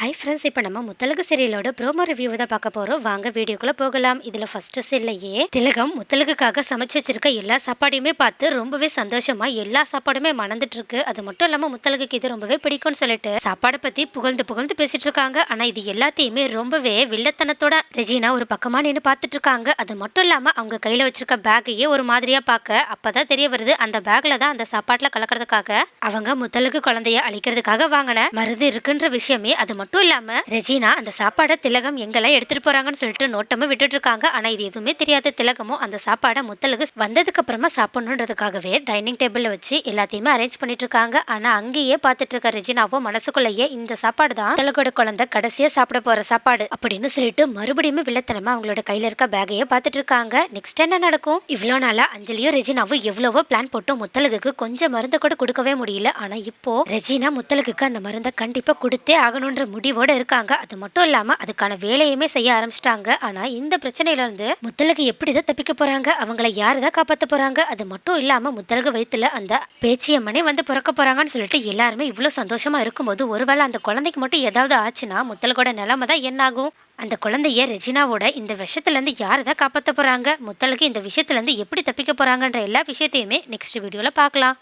Hi friends இப்போ நம்ம Muthazhagu சீரியலோட promo ரிவ்யூவை தான் பார்க்க போகிறோம் வாங்க வீடியோக்குள்ளே போகலாம். இதில் ஃபஸ்ட்டு சீல்லையே திலகம் முத்தலகுக்காக சமைச்சு வச்சிருக்க எல்லா சாப்பாடையுமே பார்த்து ரொம்பவே சந்தோஷமா எல்லா சாப்பாடுமே மணந்துட்டு இருக்கு அது மட்டும் இல்லாமல் முத்தலகுக்கு இது ரொம்பவே பிடிக்கும்னு சொல்லிட்டு சாப்பாடை பற்றி புகழ்ந்து புகழ்ந்து பேசிட்டு இருக்காங்க. ஆனால் இது எல்லாத்தையுமே ரொம்பவே வில்லத்தனத்தோட ரெஜினா ஒரு பக்கமாக நின்று பார்த்துட்டு இருக்காங்க. அது மட்டும் இல்லாமல் அவங்க கையில் வச்சிருக்க பேக்கையே ஒரு மாதிரியாக பார்க்க அப்போ தான் தெரிய வருது. அந்த பேக்கில் தான் அந்த சாப்பாட்டில் கலக்கிறதுக்காக அவங்க முத்தலகு குழந்தைய அழிக்கிறதுக்காக வாங்கின மருந்து இருக்குன்ற விஷயமே அது மட்டும் மட்டும் இல்லாம ரெஜினா அந்த சாப்பாடை திலகம் எங்கெல்லாம் எடுத்துட்டு போறாங்கன்னு சொல்லிட்டு நோட்டமும் விட்டுட்டு இருக்காங்க ஆனா இது எதுவுமே தெரியாத திலகமும் அந்த சாப்பாடை முத்தலகு வந்ததுக்கு அப்புறமா சாப்பிடணுன்றதுக்காகவே டைனிங் டேபிள்ல வச்சு எல்லாத்தையுமே அரேஞ்ச் பண்ணிட்டு இருக்காங்க ஆனா அங்கேயே பார்த்துட்டு இருக்க ரெஜினாவும் மனசுக்குள்ளேயே இந்த சாப்பாடு தான் திலகோட குழந்தை கடைசியா சாப்பிட போற சாப்பாடு அப்படின்னு சொல்லிட்டு மறுபடியும் வில்லத்தனமா அவங்களோட கையில இருக்க பேக்கையே பார்த்துட்டு இருக்காங்க நெக்ஸ்ட் என்ன நடக்கும்? இவ்வளோ நாளா அஞ்சலியும் ரெஜினாவும் எவ்வளவோ பிளான் போட்டு முத்தலகுக்கு கொஞ்சம் மருந்து கூட கொடுக்கவே முடியல. ஆனா இப்போ ரெஜினா முத்தலகுக்கு அந்த மருந்தை கண்டிப்பா கொடுத்தே ஆகணுன்ற முடிவோட இருக்காங்க. அது மட்டும் இல்லாம அதுக்கான வேலையுமே செய்ய ஆரம்பிச்சிட்டாங்க. ஆனா இந்த பிரச்சனையில இருந்து முத்தலகு எப்படிதான் தப்பிக்க போறாங்க? அவங்கள யாருதான் காப்பாத்த போறாங்க? அது மட்டும் இல்லாம முத்தலகு வயிற்றுல அந்த பேச்சியம்மனே வந்து பிறக்க போறாங்கன்னு சொல்லிட்டு எல்லாருமே இவ்வளவு சந்தோஷமா இருக்கும்போது ஒருவேளை அந்த குழந்தைக்கு மட்டும் ஏதாவது ஆச்சுன்னா முத்தலகோட நிலைமை தான் என்ன ஆகும் அந்த குழந்தைய ரெஜினாவோட இந்த விஷயத்துலேருந்து யாரை தான் காப்பாற்ற போகிறாங்க முத்தலுக்கு இந்த விஷயத்துலேருந்து எப்படி தப்பிக்க போகிறாங்கன்ற எல்லா விஷயத்தையுமே நெக்ஸ்ட் வீடியோவில் பார்க்கலாம்.